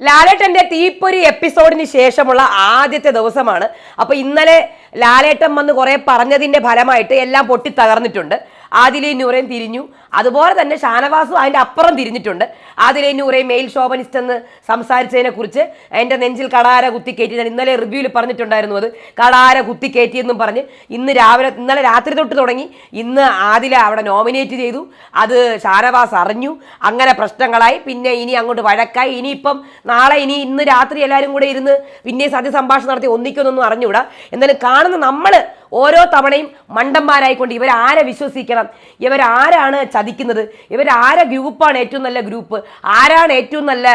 ലാലേട്ടന്റെ തീപ്പൊരി എപ്പിസോഡിന് ശേഷമുള്ള ആദ്യത്തെ ദിവസമാണ്. അപ്പോൾ ഇന്നലെ ലാലേട്ടൻ വന്ന് കുറേ പറഞ്ഞതിന്റെ ഫലമായിട്ട് എല്ലാം പൊട്ടി തകർന്നിട്ടുണ്ട് ആദിലി നൂറേം തിരിഞ്ഞു. അതുപോലെ തന്നെ ഷാനവാസും അതിന്റെ അപ്പുറം തിരിഞ്ഞിട്ടുണ്ട്. ആദിലേ നൂറേം മെയിൽ ശോഭനിസ്റ്റ് എന്ന് സംസാരിച്ചതിനെ കുറിച്ച് എന്റെ നെഞ്ചിൽ കടാര കുത്തിക്കയറ്റി ഞാൻ ഇന്നലെ റിവ്യൂവിൽ പറഞ്ഞിട്ടുണ്ടായിരുന്നു അത്. കടാര കുത്തിക്കയറ്റി എന്നും പറഞ്ഞ് ഇന്ന് രാവിലെ ഇന്നലെ രാത്രി തൊട്ട് തുടങ്ങി. ഇന്ന് ആദില അവിടെ നോമിനേറ്റ് ചെയ്തു. അത് ഷാനവാസ് അറിഞ്ഞു. അങ്ങനെ പ്രശ്നങ്ങളായി. പിന്നെ ഇനി അങ്ങോട്ട് വഴക്കായി. ഇനിയിപ്പം നാളെ ഇനി ഇന്ന് രാത്രി എല്ലാവരും കൂടെ ഇരുന്ന് പിന്നെ സത്യസംഭാഷണം നടത്തി ഒന്നിക്കുന്നൊന്നും അറിഞ്ഞുകൂടാ. എന്നാലും കാണുന്ന നമ്മൾ ഓരോ തവണയും മണ്ടന്മാരായിക്കൊണ്ട് ഇവരാരെ വിശ്വസിക്കണം? ഇവരാരാണ് ചതിക്കുന്നത് ഇവരാരെ ഗ്രൂപ്പാണ് ഏറ്റവും നല്ല ഗ്രൂപ്പ്? ആരാണ് ഏറ്റവും നല്ല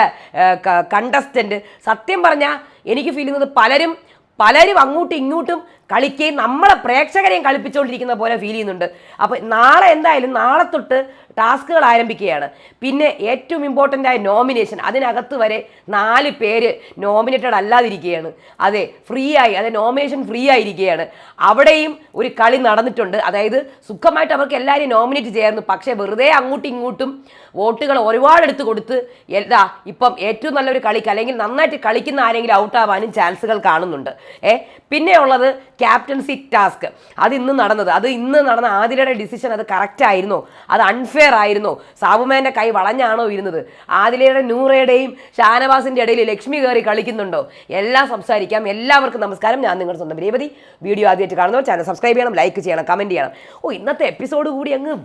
കണ്ടസ്റ്റന്റ് സത്യം പറഞ്ഞാൽ എനിക്ക് ഫീൽ ചെയ്യുന്നത് പലരും പലരും അങ്ങോട്ടും ഇങ്ങോട്ടും കളിക്കുകയും നമ്മളെ പ്രേക്ഷകരെയും കളിപ്പിച്ചുകൊണ്ടിരിക്കുന്ന പോലെ ഫീൽ ചെയ്യുന്നുണ്ട്. അപ്പോൾ നാളെ എന്തായാലും നാളെ തൊട്ട് ടാസ്കുകൾ ആരംഭിക്കുകയാണ്. പിന്നെ ഏറ്റവും ഇമ്പോർട്ടന്റ് ആയ നോമിനേഷൻ അതിനകത്ത് വരെ നാല് പേര് നോമിനേറ്റഡ് അല്ലാതിരിക്കുകയാണ്. അതെ ഫ്രീ ആയി അതെ നോമിനേഷൻ ഫ്രീ ആയിരിക്കുകയാണ്. അവിടെയും ഒരു കളി നടന്നിട്ടുണ്ട്. അതായത് സുഖമായിട്ട് അവർക്ക് എല്ലാവരെയും നോമിനേറ്റ് ചെയ്യായിരുന്നു. പക്ഷേ വെറുതെ അങ്ങോട്ടും ഇങ്ങോട്ടും വോട്ടുകൾ ഒരുപാട് എടുത്ത് കൊടുത്ത് എന്താ ഇപ്പം ഏറ്റവും നല്ലൊരു കളിക്ക് അല്ലെങ്കിൽ നന്നായിട്ട് കളിക്കുന്ന ആരെങ്കിലും ഔട്ടാവാനും ചാൻസുകൾ കാണുന്നുണ്ട്. ഏ പിന്നെ ഉള്ളത് ക്യാപ്റ്റൻസി ടാസ്ക് അത് ഇന്ന് നടന്നത്. അത് ഇന്ന് നടന്ന ആദിലയുടെ ഡിസിഷൻ അത് കറക്റ്റ് ആയിരുന്നോ. അത് അൺഫെയർ ആയിരുന്നോ. സാബുമേന്റെ കൈ വളഞ്ഞാണോ ഇരുന്നത്? ആദിലയുടെ നൂറയുടെയും ഷാനവാസിന്റെ ഇടയിൽ ലക്ഷ്മി കയറി കളിക്കുന്നുണ്ടോ? എല്ലാം സംസാരിക്കാം. എല്ലാവർക്കും നമസ്കാരം. ഞാൻ നിങ്ങളുടെ സ്വന്തം രേവതി വീഡിയോ ആദ്യമായിട്ട് കാണുന്നവർ ചാനൽ സബ്സ്ക്രൈബ് ചെയ്യണം ലൈക്ക് ചെയ്യണം കമന്റ് ചെയ്യണം. ഓ ഇന്നത്തെ എപ്പിസോഡ് കൂടി അങ്ങ്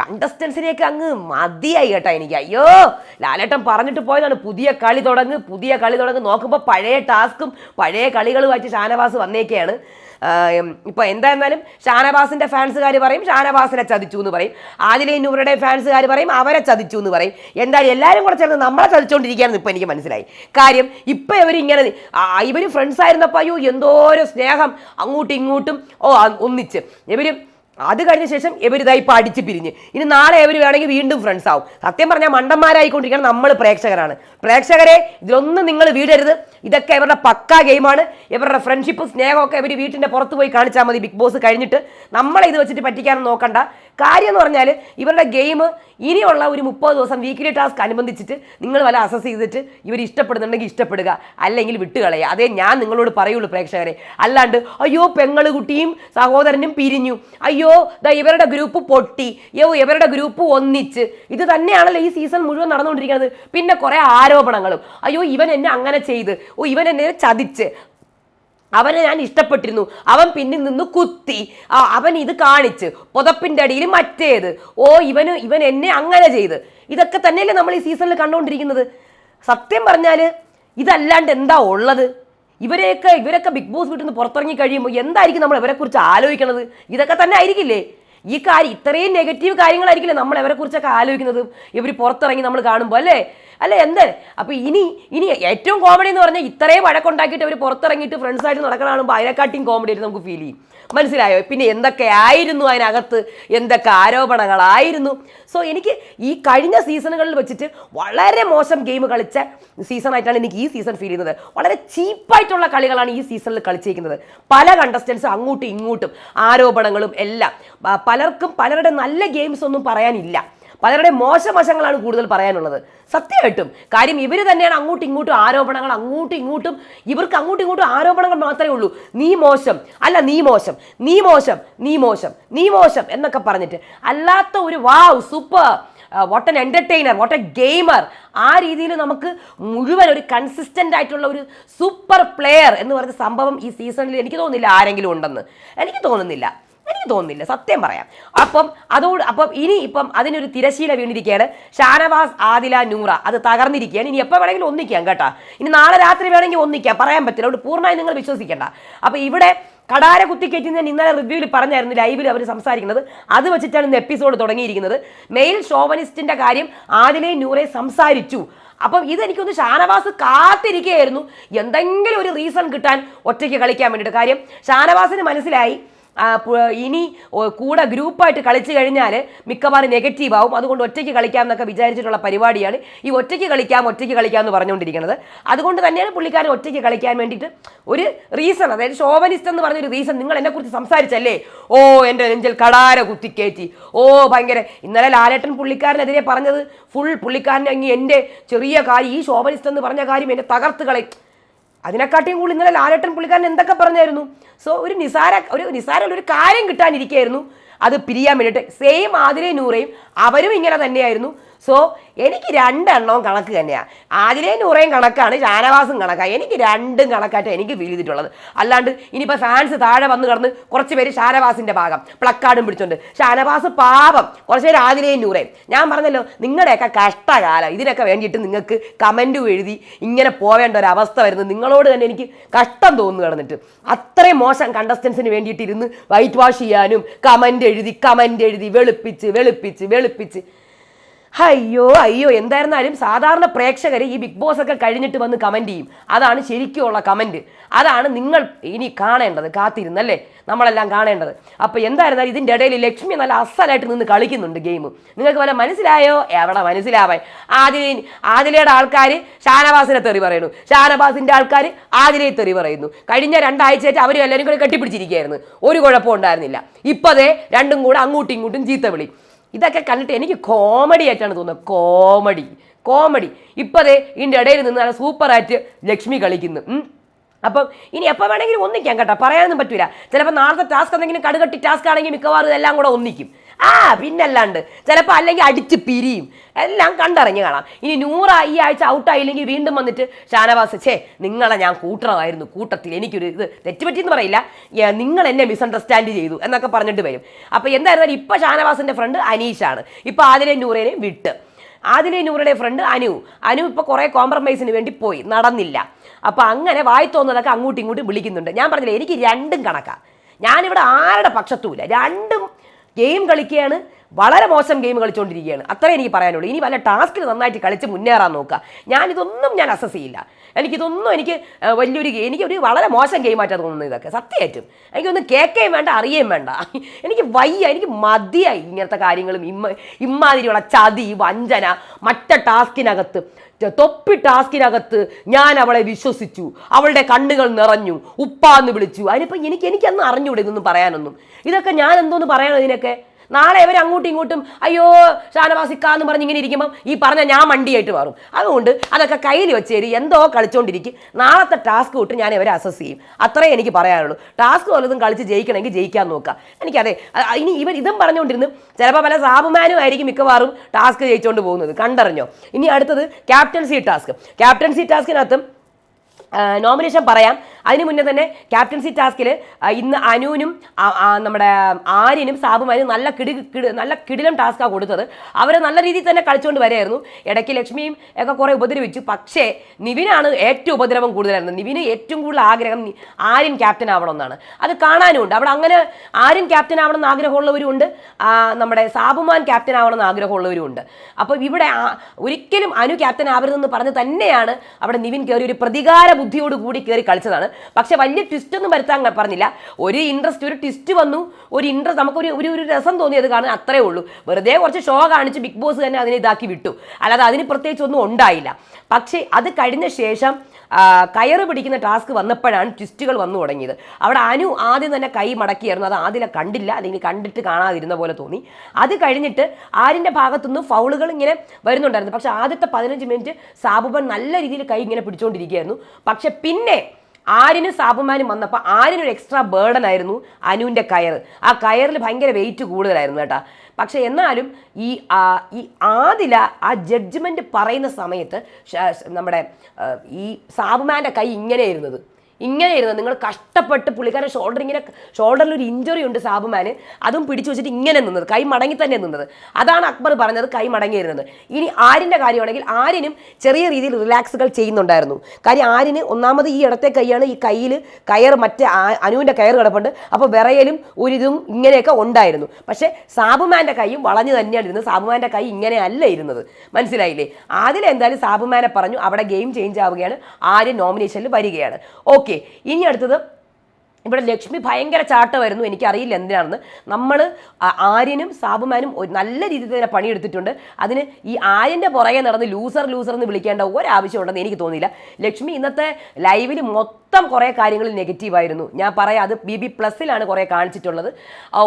കണ്ടസ്റ്റൻസിനെയൊക്കെ അങ്ങ് മതിയായി കേട്ടോ എനിക്ക്. അയ്യോ ലാലേട്ടൻ പറഞ്ഞിട്ട് പോയതാണ്. പുതിയ കളി തുടങ്ങ് പുതിയ കളി തുടങ്ങ്. നോക്കുമ്പോൾ പഴയ ടാസ്കും പഴയ കളികളുമായിട്ട് ഷാനവാസ് വന്നേക്കെയാണ് ഇപ്പോൾ എന്തായിരുന്നാലും ഷാനവാസിന്റെ ഫാൻസുകാർ പറയും ഷാനവാസിനെ ചതിച്ചു എന്ന് പറയും. ആദിലെ നൂറുടെ ഫാൻസുകാർ പറയും അവരെ ചതിച്ചു എന്ന് പറയും. എന്തായാലും എല്ലാവരും കൂടെ ചേർന്ന് നമ്മളെ ചതിച്ചുകൊണ്ടിരിക്കുകയാണെന്ന് ഇപ്പോൾ എനിക്ക് മനസ്സിലായി. കാര്യം ഇപ്പം ഇവരിങ്ങനെ ഇവർ ഫ്രണ്ട്സ് ആയിരുന്നപ്പോൾ അയ്യോ എന്തോരോ സ്നേഹം അങ്ങോട്ടും ഇങ്ങോട്ടും ഓ ഒന്നിച്ച്. ഇവർ അത് കഴിഞ്ഞ ശേഷം ഇവരിതായി ഇപ്പം അടിച്ച് പിരിഞ്ഞ്. ഇനി നാളെ ഇവർ വേണമെങ്കിൽ വീണ്ടും ഫ്രണ്ട്സ് ആവും. സത്യം പറഞ്ഞാൽ മണ്ടന്മാരായിക്കൊണ്ടിരിക്കണം നമ്മൾ പ്രേക്ഷകരാണ്. പ്രേക്ഷകരെ ഇതിലൊന്നും നിങ്ങൾ വീടരുത്. ഇതൊക്കെ ഇവരുടെ പക്കാ ഗെയിമാണ്. ഇവരുടെ ഫ്രണ്ട്ഷിപ്പ് സ്നേഹമൊക്കെ ഇവർ വീട്ടിന്റെ പുറത്ത് പോയി കാണിച്ചാൽ മതി ബിഗ് ബോസ് കഴിഞ്ഞിട്ട്. നമ്മളെ ഇത് വെച്ചിട്ട് പറ്റിക്കാനൊന്നും നോക്കണ്ട. കാര്യം എന്ന് പറഞ്ഞാൽ ഇവരുടെ ഗെയിം ഇനിയുള്ള ഒരു മുപ്പത് ദിവസം വീക്കിലി ടാസ്ക് അനുബന്ധിച്ചിട്ട് നിങ്ങൾ വല്ല അസസ് ചെയ്തിട്ട് ഇവർ ഇഷ്ടപ്പെടുന്നുണ്ടെങ്കിൽ ഇഷ്ടപ്പെടുക. അല്ലെങ്കിൽ വിട്ടുകളയുക. അതേ ഞാൻ നിങ്ങളോട് പറയുള്ളൂ പ്രേക്ഷകരെ. അല്ലാണ്ട് അയ്യോ പെങ്ങൾ കുട്ടിയും സഹോദരനും പിരിഞ്ഞു. അയ്യോ ദാ ഇവരുടെ ഗ്രൂപ്പ് പൊട്ടി. യോ ഇവരുടെ ഗ്രൂപ്പ് ഒന്നിച്ച്. ഇത് തന്നെയാണല്ലോ ഈ സീസൺ മുഴുവൻ നടന്നുകൊണ്ടിരിക്കുന്നത്. പിന്നെ കുറേ ആരോപണങ്ങളും. അയ്യോ ഇവൻ എന്നെ അങ്ങനെ ചെയ്ത്. ഓ ഇവൻ എന്നെ ചതിച്ച്. അവനെ ഞാൻ ഇഷ്ടപ്പെട്ടിരുന്നു. അവൻ പിന്നിൽ നിന്ന് കുത്തി. അവൻ ഇത് കാണിച്ച് പുതപ്പിന്റെ അടിയിൽ മറ്റേത്. ഓ ഇവന് ഇവൻ എന്നെ അങ്ങനെ ചെയ്ത്. ഇതൊക്കെ തന്നെയല്ലേ നമ്മൾ ഈ സീസണിൽ കണ്ടുകൊണ്ടിരിക്കുന്നത്? സത്യം പറഞ്ഞാൽ ഇതല്ലാണ്ട് എന്താ ഉള്ളത്? ഇവരെയൊക്കെ ഇവരൊക്കെ ബിഗ് ബോസ് വീട്ടിൽ നിന്ന് പുറത്തിറങ്ങി കഴിയുമ്പോൾ എന്തായിരിക്കും നമ്മൾ ഇവരെക്കുറിച്ച് ആലോചിക്കണത്? ഇതൊക്കെ തന്നെ ആയിരിക്കില്ലേ? ഈ കാര്യം ഇത്രയും നെഗറ്റീവ് കാര്യങ്ങളായിരിക്കില്ലേ നമ്മൾ ഇവരെക്കുറിച്ചൊക്കെ ആലോചിക്കുന്നത്? ഇവർ പുറത്തിറങ്ങി നമ്മൾ കാണുമ്പോൾ അല്ലേ? അല്ലേ എന്ത്? അപ്പോൾ ഇനി ഇനി ഏറ്റവും കോമഡി എന്ന് പറഞ്ഞാൽ ഇത്രയും വഴക്കുണ്ടാക്കിയിട്ട് അവർ പുറത്തിറങ്ങിയിട്ട് ഫ്രണ്ട്സായിട്ട് നടക്കണ അതിനെക്കാട്ടിയും കോമഡി ആയിട്ട് നമുക്ക് ഫീൽ ചെയ്യും. മനസ്സിലായോ? പിന്നെ എന്തൊക്കെ ആയിരുന്നു അതിനകത്ത്? എന്തൊക്കെ ആരോപണങ്ങളായിരുന്നു? സോ എനിക്ക് ഈ കഴിഞ്ഞ സീസണുകളിൽ വെച്ചിട്ട് വളരെ മോശം ഗെയിം കളിച്ച സീസണായിട്ടാണ് എനിക്ക് ഈ സീസൺ ഫീൽ ചെയ്യുന്നത്. വളരെ ചീപ്പായിട്ടുള്ള കളികളാണ് ഈ സീസണിൽ കളിച്ചിരിക്കുന്നത്. പല കണ്ടസ്റ്റൻസും അങ്ങോട്ടും ഇങ്ങോട്ടും ആരോപണങ്ങളും എല്ലാം. പലർക്കും പലരുടെ നല്ല ഗെയിംസ് ഒന്നും പറയാനില്ല. പലരുടെ മോശം വശങ്ങളാണ് കൂടുതൽ പറയാനുള്ളത്. സത്യമായിട്ടും കാര്യം ഇവർ തന്നെയാണ് അങ്ങോട്ടും ഇങ്ങോട്ടും ആരോപണങ്ങൾ അങ്ങോട്ടും ഇങ്ങോട്ടും ഇവർക്ക് അങ്ങോട്ടും ഇങ്ങോട്ടും ആരോപണങ്ങൾ മാത്രമേ ഉള്ളൂ. നീ മോശം അല്ല നീ മോശം നീ മോശം നീ മോശം നീ മോശം എന്നൊക്കെ പറഞ്ഞിട്ട് അല്ലാത്ത ഒരു wow super what an entertainer what a gamer ആ രീതിയിൽ നമുക്ക് മുഴുവൻ ഒരു കൺസിസ്റ്റന്റ് ആയിട്ടുള്ള ഒരു സൂപ്പർ പ്ലെയർ എന്ന് പറഞ്ഞ സംഭവം ഈ സീസണിൽ എനിക്ക് തോന്നുന്നില്ല ആരെങ്കിലും ഉണ്ടെന്ന്. എനിക്ക് തോന്നുന്നില്ല. എനിക്ക് തോന്നുന്നില്ല. സത്യം പറയാം. അപ്പം അതോട് അപ്പം ഇനി ഇപ്പം അതിനൊരു തിരശീല വീണിരിക്കുകയാണ്. ഷാനവാസ് ആദില നൂറ. അത് തകർന്നിരിക്കുകയാണ്. ഇനി എപ്പോൾ വേണമെങ്കിലും ഒന്നിക്കാം കേട്ടോ. ഇനി നാളെ രാത്രി വേണമെങ്കിൽ ഒന്നിക്കാം. പറയാൻ പറ്റില്ല. അതുകൊണ്ട് പൂർണമായി നിങ്ങൾ വിശ്വസിക്കേണ്ട. അപ്പോൾ ഇവിടെ കടാര കുത്തിക്കയറ്റി ഞാൻ ഇന്നലെ റിവ്യൂവിൽ പറഞ്ഞായിരുന്നു ലൈവിൽ അവർ സംസാരിക്കുന്നത്. അത് വെച്ചിട്ടാണ് ഇന്ന് എപ്പിസോഡ് തുടങ്ങിയിരിക്കുന്നത്. മെയിൽ ഷോവനിസ്റ്റിന്റെ കാര്യം ആദിലേ നൂറെ സംസാരിച്ചു. അപ്പം ഇതെനിക്കൊന്ന് ഷാനവാസ് കാത്തിരിക്കുകയായിരുന്നു. എന്തെങ്കിലും ഒരു റീസൺ കിട്ടാൻ ഒറ്റയ്ക്ക് കളിക്കാൻ വേണ്ടിയിട്ട്. കാര്യം ഷാനവാസിന് മനസ്സിലായി. ഇനി കൂടെ ഗ്രൂപ്പായിട്ട് കളിച്ചു കഴിഞ്ഞാൽ മിക്കവാറും നെഗറ്റീവ് ആവും അതുകൊണ്ട് ഒറ്റയ്ക്ക് കളിക്കാം എന്നൊക്കെ വിചാരിച്ചിട്ടുള്ള പരിപാടിയാണ് ഈ ഒറ്റയ്ക്ക് കളിക്കാം ഒറ്റയ്ക്ക് കളിക്കാം എന്ന് പറഞ്ഞുകൊണ്ടിരിക്കുന്നത്. അതുകൊണ്ട് തന്നെയാണ് പുള്ളിക്കാരൻ ഒറ്റയ്ക്ക് കളിക്കാൻ വേണ്ടിയിട്ട് ഒരു റീസൺ അതായത് ഷോവനിസ്റ്റ് എന്ന് പറഞ്ഞൊരു റീസൺ നിങ്ങൾ എന്നെക്കുറിച്ച് സംസാരിച്ചല്ലേ? ഓ എന്റെ നെഞ്ചിൽ കടാര കുത്തിക്കയറ്റി ഓ ഭയങ്കര. ഇന്നലെ ലാലേട്ടൻ പുള്ളിക്കാരനെതിരെ പറഞ്ഞത് ഫുൾ പുള്ളിക്കാരൻ അങ്ങ് എന്റെ ചെറിയ കാര്യം ഈ ഷോവനിസ്റ്റ് എന്ന് പറഞ്ഞ കാര്യം എന്നെ തകർത്ത് കളയും. അതിനെക്കാട്ടിയും കൂടുതൽ ഇന്നലെ ലാലേട്ടൻ പുള്ളിക്കാരൻ എന്തൊക്കെ പറഞ്ഞായിരുന്നു? സോ ഒരു നിസാര ഒരു നിസാര ഒരു കാര്യം കിട്ടാനിരിക്കുകയായിരുന്നു അത് പിരിയാൻ വേണ്ടിയിട്ട്. സെയിം ആതിരെ നൂറയും അവരും ഇങ്ങനെ തന്നെയായിരുന്നു. സോ എനിക്ക് രണ്ടെണ്ണവും കണക്ക് തന്നെയാണ് ആതിലേ നൂറേയും കണക്കാണ് ഷാനവാസും കണക്കാണ് എനിക്ക് രണ്ടും കണക്കായിട്ട് എനിക്ക് ഫീൽ ചെയ്തിട്ടുള്ളത്. അല്ലാണ്ട് ഇനിയിപ്പോൾ ഫാൻസ് താഴെ വന്ന് കിടന്ന് കുറച്ച് പേര് ഷാനവാസിന്റെ ഭാഗം പ്ലക്കാർഡും പിടിച്ചോണ്ട്. ഷാനവാസ് പാപം കുറച്ച് പേര് ആതിലേ നൂറയും ഞാൻ പറഞ്ഞല്ലോ നിങ്ങളുടെയൊക്കെ കഷ്ടകാലം. ഇതിനൊക്കെ വേണ്ടിയിട്ട് നിങ്ങൾക്ക് കമന്റും എഴുതി ഇങ്ങനെ പോവേണ്ട ഒരു അവസ്ഥ വരുന്നത് നിങ്ങളോട് തന്നെ എനിക്ക് കഷ്ടം തോന്നുന്നു കിടന്നിട്ട്. അത്രയും മോശം കണ്ടസ്റ്റൻസിന് വേണ്ടിയിട്ട് ഇരുന്ന് വൈറ്റ് വാഷ് ചെയ്യാനും കമന്റ് എഴുതി കമന്റ് എഴുതി വെളുപ്പിച്ച് വെളുപ്പിച്ച് വെളുപ്പിച്ച്. അയ്യോ അയ്യോ എന്തായിരുന്നാലും സാധാരണ പ്രേക്ഷകർ ഈ ബിഗ് ബോസ് ഒക്കെ കഴിഞ്ഞിട്ട് വന്ന് കമന്റ് ചെയ്യും. അതാണ് ശരിക്കുമുള്ള കമന്റ് അതാണ് നിങ്ങൾ ഇനി കാണേണ്ടത് കാത്തിരുന്നല്ലേ? നമ്മളെല്ലാം കാണേണ്ടത്. അപ്പോൾ എന്തായിരുന്നാലും ഇതിന്റെ ഇടയിൽ ലക്ഷ്മി നല്ല അസലായിട്ട് നിന്ന് കളിക്കുന്നുണ്ട് ഗെയിം നിങ്ങൾക്ക് വല്ല മനസ്സിലായോ? എവിടെ മനസ്സിലാവാൻ? ആദില ആദിലയുടെ ആൾക്കാർ ഷാനവാസിനെ തെറി പറയുന്നു. ഷാനവാസിന്റെ ആൾക്കാർ ആദിലയെ തെറി പറയുന്നു. കഴിഞ്ഞ രണ്ടാഴ്ചയായിട്ട് അവർ എല്ലാവരും കൂടെ കെട്ടിപ്പിടിച്ചിരിക്കുകയായിരുന്നു. ഒരു കുഴപ്പമുണ്ടായിരുന്നില്ല ഉണ്ടായിരുന്നില്ല. ഇപ്പതേ രണ്ടും കൂടെ അങ്ങോട്ടും ഇങ്ങോട്ടും ചീത്ത വിളി. ഇതൊക്കെ കണ്ടിട്ട് എനിക്ക് കോമഡി ആയിട്ടാണ് തോന്നുന്നത്. കോമഡി കോമഡി ഇപ്പതേ ഇതിന്റെ ഇടയിൽ നിന്ന് നല്ല സൂപ്പറായിട്ട് ലക്ഷ്മി കളിക്കുന്നു. അപ്പം ഇനി എപ്പോൾ വേണമെങ്കിലും ഒന്നിക്കാം കേട്ടോ. പറയാനൊന്നും പറ്റില്ല ചിലപ്പോൾ നാളത്തെ ടാസ്ക് എന്തെങ്കിലും കടുകട്ടി ടാസ്ക് ആണെങ്കിൽ മിക്കവാറും ഇതെല്ലാം കൂടെ ഒന്നിക്കും. ആ പിന്നല്ലാണ്ട്. ചിലപ്പോൾ അല്ലെങ്കിൽ അടിച്ച് പിരിയും. എല്ലാം കണ്ടറിഞ്ഞ് കാണാം. ഇനി നൂറ ഈ ആഴ്ച ഔട്ടായില്ലെങ്കിൽ വീണ്ടും വന്നിട്ട് ഷാനവാസ് ഛേ നിങ്ങളെ ഞാൻ കൂട്ടണമായിരുന്നു. കൂട്ടത്തിൽ എനിക്കൊരു ഇത് തെറ്റുപറ്റിയെന്ന് പറയില്ല. നിങ്ങൾ എന്നെ മിസ്അണ്ടർസ്റ്റാൻഡ് ചെയ്തു എന്നൊക്കെ പറഞ്ഞിട്ട് വരും. അപ്പോൾ എന്തായിരുന്നാലും ഇപ്പോൾ ഷാനവാസിന്റെ ഫ്രണ്ട് അനീഷാണ്. ഇപ്പോൾ ആദിലെ നൂറേനെയും വിട്ട്. ആദിലെ നൂറുടെ ഫ്രണ്ട് അനു. അനു ഇപ്പോൾ കുറേ കോംപ്രമൈസിന് വേണ്ടി പോയി. നടന്നില്ല. അപ്പോൾ അങ്ങനെ വായി തോന്നുന്നതൊക്കെ അങ്ങോട്ടും ഇങ്ങോട്ടും വിളിക്കുന്നുണ്ട്. ഞാൻ പറഞ്ഞില്ല എനിക്ക് രണ്ടും കണക്കാ. ഞാനിവിടെ ആരുടെ പക്ഷത്തുമില്ല രണ്ടും ഗെയിം കളിക്കുകയാണ്. വളരെ മോശം ഗെയിം കളിച്ചുകൊണ്ടിരിക്കുകയാണ്. അത്രേ എനിക്ക് പറയാനുള്ളൂ. ഇനി വല്ല ടാസ്കിൽ നന്നായിട്ട് കളിച്ച് മുന്നേറാൻ നോക്കുക. ഞാനിതൊന്നും ഞാൻ അസസ് ചെയ്യില്ല. എനിക്കിതൊന്നും എനിക്ക് വലിയൊരു എനിക്ക് ഒരു വളരെ മോശം ഗെയിമായിട്ടാണ് തോന്നുന്നത് ഇതൊക്കെ. സത്യമായിട്ടും. എനിക്കൊന്നും കേൾക്കുകയും വേണ്ട അറിയുകയും വേണ്ട. എനിക്ക് വയ്യ എനിക്ക് മതിയായി ഇങ്ങനത്തെ കാര്യങ്ങളും. ഇമ്മ ഇമ്മാതിരിയുള്ള ചതി വഞ്ചന മറ്റ ടാസ്കിനകത്ത്. തൊപ്പി ടാസ്കിനകത്ത് ഞാൻ അവളെ വിശ്വസിച്ചു. അവളുടെ കണ്ണുകൾ നിറഞ്ഞു. ഉപ്പാന്ന് വിളിച്ചു. അതിനിപ്പോൾ എനിക്ക് എനിക്കന്ന് അറിഞ്ഞൂടെ ഇതൊന്നും പറയാനൊന്നും? ഇതൊക്കെ ഞാൻ എന്തോന്ന് പറയണം ഇതിനൊക്കെ? നാളെ ഇവർ അങ്ങോട്ടും ഇങ്ങോട്ടും അയ്യോ ഷാനവാസിക്കാന്ന് പറഞ്ഞ് ഇങ്ങനെ ഇരിക്കുമ്പം ഈ പറഞ്ഞ ഞാൻ മണ്ടിയായിട്ട് മാറും. അതുകൊണ്ട് അതൊക്കെ കയ്യിൽ വെച്ചേരി എന്തോ കളിച്ചുകൊണ്ടിരിക്കും നാളത്തെ ടാസ്ക് വിട്ട് ഞാൻ ഇവരെ അസസ് ചെയ്യും. അത്രേ എനിക്ക് പറയാനുള്ളൂ. ടാസ്ക് വല്ലതും കളിച്ച് ജയിക്കണമെങ്കിൽ ജയിക്കാൻ നോക്കാം. എനിക്കതെ ഇനി ഇവർ ഇതും പറഞ്ഞുകൊണ്ടിരുന്നു ചിലപ്പോൾ പല സാബുമാനും ആയിരിക്കും മിക്കവാറും ടാസ്ക് ജയിച്ചുകൊണ്ട് പോകുന്നത്. കണ്ടറിഞ്ഞോ? ഇനി അടുത്തത് ക്യാപ്റ്റൻസി ടാസ്ക്. ക്യാപ്റ്റൻസി ടാസ്കിനകത്തും നോമിനേഷൻ പറയാം. അതിന് മുന്നേ തന്നെ ക്യാപ്റ്റൻസി ടാസ്കിൽ ഇന്ന് അനുവിനും നമ്മുടെ ആര്യനും സാബുമാനും നല്ല കിടി കിടി നല്ല കിടിലം ടാസ്ക്കാണ് കൊടുത്തത്. അവരെ നല്ല രീതിയിൽ തന്നെ കളിച്ചുകൊണ്ട് വരെയായിരുന്നു. ഇടയ്ക്ക് ലക്ഷ്മിയും ഒക്കെ കുറേ ഉപദ്രവിച്ചു. പക്ഷേ നിവിനാണ് ഏറ്റവും ഉപദ്രവം കൂടുതലായിരുന്നത്. നിവിന് ഏറ്റവും കൂടുതൽ ആഗ്രഹം ആര്യൻ ക്യാപ്റ്റൻ ആവണമെന്നാണ്. അത് കാണാനുമുണ്ട് അവിടെ അങ്ങനെ ആര്യൻ ക്യാപ്റ്റൻ ആവണമെന്ന് ആഗ്രഹമുള്ളവരും ഉണ്ട് നമ്മുടെ സാബുമാൻ ക്യാപ്റ്റൻ ആവണമെന്ന് ആഗ്രഹമുള്ളവരും ഉണ്ട് അപ്പോൾ ഇവിടെ ഒരിക്കലും അനു ക്യാപ്റ്റൻ ആവരുതെന്ന് പറഞ്ഞ് തന്നെയാണ് അവിടെ നിവിൻ കയറി ഒരു പ്രതികാര ബുദ്ധിയോട് കൂടി കയറി കളിച്ചതാണ്. പക്ഷെ വലിയ ട്വിസ്റ്റ് ഒന്നും വരുത്താൻ പറഞ്ഞില്ല. ഒരു ഇൻട്രസ്റ്റ് ഒരു ട്വിസ്റ്റ് വന്നു. ഒരു ഇൻട്രസ്റ്റ് നമുക്കൊരു ഒരു ഒരു രസം തോന്നിയത് കാണാൻ അത്രേ ഉള്ളൂ. വെറുതെ കുറച്ച് ഷോ കാണിച്ച് ബിഗ് ബോസ് തന്നെ അതിനെ ഇതാക്കി വിട്ടു. അല്ലാതെ അതിന് പ്രത്യേകിച്ച് ഒന്നും ഉണ്ടായില്ല. പക്ഷേ അത് കഴിഞ്ഞ ശേഷം കയറ് പിടിക്കുന്ന ടാസ്ക് വന്നപ്പോഴാണ് ട്വിസ്റ്റുകൾ വന്നു തുടങ്ങിയത്. അവിടെ അനു ആദ്യം തന്നെ കൈ മടക്കിയായിരുന്നു. അത് ആദ്യം കണ്ടില്ല. അല്ലെങ്കിൽ കണ്ടിട്ട് കാണാതിരുന്ന പോലെ തോന്നി. അത് കഴിഞ്ഞിട്ട് ആരിന്റെ ഭാഗത്തുനിന്ന് ഫൗളുകൾ ഇങ്ങനെ വരുന്നുണ്ടായിരുന്നു. പക്ഷേ ആദ്യത്തെ പതിനഞ്ച് മിനിറ്റ് സാബുബൻ നല്ല രീതിയിൽ കൈ ഇങ്ങനെ പിടിച്ചുകൊണ്ടിരിക്കുകയായിരുന്നു പക്ഷെ പിന്നെ ആര്യനും സാബുമാനും വന്നപ്പോൾ ആര്യനൊരു എക്സ്ട്രാ ബേർഡൻ ആയിരുന്നു അനുവിന്റെ കയർ ആ കയറിൽ ഭയങ്കര വെയിറ്റ് കൂടുതലായിരുന്നു കേട്ടോ. പക്ഷെ എന്നാലും ഈ ഈ ആദില ആ ജഡ്ജ്മെന്റ് പറയുന്ന സമയത്ത് നമ്മുടെ ഈ സാബുമാന്റെ കൈ ഇങ്ങനെ ഇരുന്നത് ഇങ്ങനെ ഇരുന്ന് നിങ്ങൾ കഷ്ടപ്പെട്ട് പുള്ളിക്കാരൻ ഷോൾഡർ ഇങ്ങനെ ഷോൾഡറിൽ ഒരു ഇഞ്ചുറി ഉണ്ട് സാബുമാന്. അതും പിടിച്ചു വെച്ചിട്ട് ഇങ്ങനെ നിന്നത്. കൈ മടങ്ങി തന്നെ നിന്നത്. അതാണ് അക്ബർ പറഞ്ഞത് കൈ മടങ്ങി ഇരുന്നത് ഇനി ആര്യന്റെ കാര്യമാണെങ്കിൽ ആര്യനും ചെറിയ രീതിയിൽ റിലാക്സുകൾ ചെയ്യുന്നുണ്ടായിരുന്നു. കാര്യം ആര്യന് ഒന്നാമത് ഈ ഇടത്തെ കൈയാണ് ഈ കയ്യിൽ കയർ മറ്റേ അനുവിന്റെ കയർ കിടപ്പുണ്ട്. അപ്പോൾ വിറയലും ഒരിതും ഇങ്ങനെയൊക്കെ ഉണ്ടായിരുന്നു. പക്ഷേ സാബുമാന്റെ കൈയും വളഞ്ഞു തന്നെയാണ് ഇരുന്നത്. സാബുമാന്റെ കൈ ഇങ്ങനെ അല്ല ഇരുന്നത്. മനസ്സിലായില്ലേ? ആദ്യം എന്തായാലും സാബുമാനെ പറഞ്ഞു അവിടെ ഗെയിം ചേഞ്ച് ആവുകയാണ്. ആര്യൻ നോമിനേഷനിൽ വരികയാണ്. ഓക്കെ ഇനി അടുത്തത് ഇവിടെ ലക്ഷ്മി ഭയങ്കര ചാട്ടമായിരുന്നു. എനിക്കറിയില്ല എന്തിനാണെന്ന്. നമ്മൾ ആര്യനും സാബുമാനും നല്ല രീതിയിൽ തന്നെ പണിയെടുത്തിട്ടുണ്ട്. അതിന് ഈ ആര്യന്റെ പുറകെ നടന്ന് ലൂസർ ലൂസർ എന്ന് വിളിക്കേണ്ട ഒരാവശ്യം ഉണ്ടെന്ന് എനിക്ക് തോന്നിയില്ല. ലക്ഷ്മി ഇന്നത്തെ ലൈവിൽ മൊത്തം കുറേ കാര്യങ്ങൾ നെഗറ്റീവായിരുന്നു ഞാൻ പറയാം അത് ബി ബി പ്ലസ്സിലാണ് കുറേ കാണിച്ചിട്ടുള്ളത്.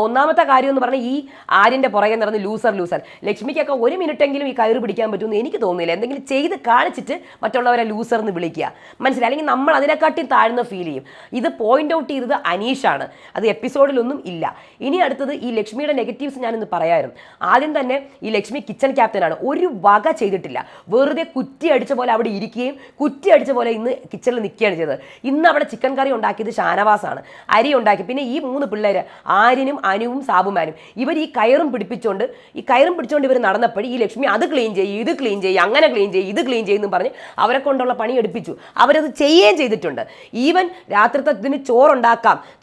ഒന്നാമത്തെ കാര്യം എന്ന് പറഞ്ഞാൽ ഈ ആര്യന്റെ പുറകെ നടന്ന് ലൂസർ ലൂസർ ലക്ഷ്മിക്കൊക്കെ ഒരു മിനിറ്റെങ്കിലും ഈ കയറ് പിടിക്കാൻ പറ്റുമെന്ന് എനിക്ക് തോന്നിയില്ല. എന്തെങ്കിലും ചെയ്ത് കാണിച്ചിട്ട് മറ്റുള്ളവരെ ലൂസർ എന്ന് വിളിക്കുക. മനസ്സിലായി? അല്ലെങ്കിൽ നമ്മൾ അതിനെക്കാട്ടി താഴ്ന്ന ഫീൽ ചെയ്യും. ഇത് പോയിന്റ് ഔട്ട് ചെയ്തത് അനീഷാണ്. അത് എപ്പിസോഡിലൊന്നും ഇല്ല. ഇനി അടുത്തത് ഈ ലക്ഷ്മിയുടെ നെഗറ്റീവ്സ് ഞാനിന്ന് പറയാമായിരുന്നു ആദ്യം തന്നെ ഈ ലക്ഷ്മി കിച്ചൺ ക്യാപ്റ്റനാണ് ഒരു വക ചെയ്തിട്ടില്ല. വെറുതെ കുറ്റി അടിച്ച പോലെ അവിടെ ഇരിക്കുകയും കുറ്റി അടിച്ച പോലെ ഇന്ന് കിച്ചണിൽ നിൽക്കുകയാണ് ചെയ്തത്. ഇന്ന് അവിടെ ചിക്കൻ കറി ഉണ്ടാക്കിയത് ഷാനവാസാണ്. അരി ഉണ്ടാക്കി. പിന്നെ ഈ മൂന്ന് പിള്ളേർ ആര്യനും അനുവും സാബുമാനും ഇവർ ഈ കയറും പിടിപ്പിച്ചുകൊണ്ട് ഈ കയറും പിടിച്ചുകൊണ്ട് ഇവർ നടന്നപ്പോൾ ഈ ലക്ഷ്മി അത് ക്ലീൻ ചെയ്യും ഇത് ക്ലീൻ ചെയ്യും അങ്ങനെ ക്ലീൻ ചെയ്യും ഇത് ക്ലീൻ ചെയ്യുന്നു പറഞ്ഞ് അവരെ കൊണ്ടുള്ള പണി എടുപ്പിച്ചു. അവരത് ചെയ്യുകയും ചെയ്തിട്ടുണ്ട്. ഈവൻ രാത്രിത്തെ ചോറുണ്ടാക്കാം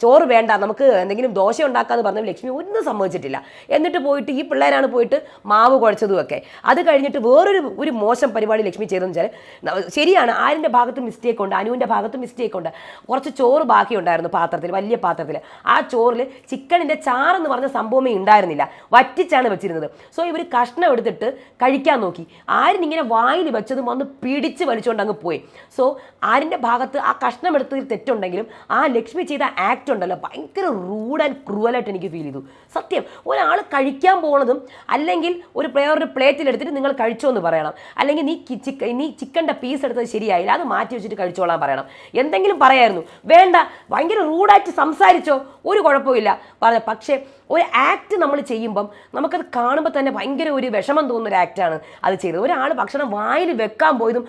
ചോറ് വേണ്ട നമുക്ക് എന്തെങ്കിലും ദോശ ഉണ്ടാക്കാന്ന് പറഞ്ഞ ലക്ഷ്മി ഒന്നും സമ്മതിച്ചിട്ടില്ല. എന്നിട്ട് പോയിട്ട് ഈ പിള്ളേരാണ് പോയിട്ട് മാവ് കുഴച്ചതും ഒക്കെ അത് കഴിഞ്ഞിട്ട് വേറൊരു ഒരു മോശം പരിപാടി ലക്ഷ്മി ചെയ്തതെന്ന് വെച്ചാൽ ശരിയാണ് ആരിന്റെ ഭാഗത്ത് മിസ്റ്റേക്ക് ഉണ്ട് അനുവിന്റെ ഭാഗത്ത് മിസ്റ്റേക്ക് ഉണ്ട്. കുറച്ച് ചോറ് ബാക്കി ഉണ്ടായിരുന്നു പാത്രത്തിൽ വലിയ പാത്രത്തിൽ. ആ ചോറിൽ ചിക്കണിന്റെ ചാറെന്ന് പറഞ്ഞ സംഭവമേ ഉണ്ടായിരുന്നില്ല. വറ്റിച്ചാണ് വെച്ചിരുന്നത്. സോ ഇവർ കഷ്ണം എടുത്തിട്ട് കഴിക്കാൻ നോക്കി. ആരിനിങ്ങനെ വായിൽ വെച്ചതും വന്ന് പിടിച്ച് വലിച്ചുകൊണ്ട് അങ്ങ് പോയി. സോ ആരിന്റെ ഭാഗത്ത് ആ കഷ്ണം എടുത്തതിൽ തെറ്റുണ്ടെങ്കിലും ആ ലക്ഷ്മി ചെയ്ത ആക്ട് ഉണ്ടല്ലോ. ഭയങ്കര റൂഡ് ആൻഡ് ക്രൂവലായിട്ട് എനിക്ക് ഫീൽ ചെയ്തു. സത്യം ഒരാൾ കഴിക്കാൻ പോണതും അല്ലെങ്കിൽ ഒരു വേറൊരു പ്ലേറ്റിൽ എടുത്തിട്ട് നിങ്ങൾ കഴിച്ചോ എന്ന് പറയണം. അല്ലെങ്കിൽ നീ കി- ചിക്ക നീ ചിക്കന്റെ പീസ് എടുത്തത് ശരിയായില്ല അത് മാറ്റി വെച്ചിട്ട് കഴിച്ചോളാൻ പറയണം. എന്തെങ്കിലും പറയായിരുന്നു. വേണ്ട ഭയങ്കര റൂഡായിട്ട് സംസാരിച്ചോ ഒരു കുഴപ്പമില്ല പറഞ്ഞ പക്ഷേ ഒരു ആക്ട് നമ്മൾ ചെയ്യുമ്പം നമുക്കത് കാണുമ്പോൾ തന്നെ ഭയങ്കര ഒരു വിഷമം തോന്നുന്ന ഒരു ആക്റ്റാണ് അത് ചെയ്തത്. ഒരാൾ ഭക്ഷണം വായിൽ വെക്കാൻ പോയതും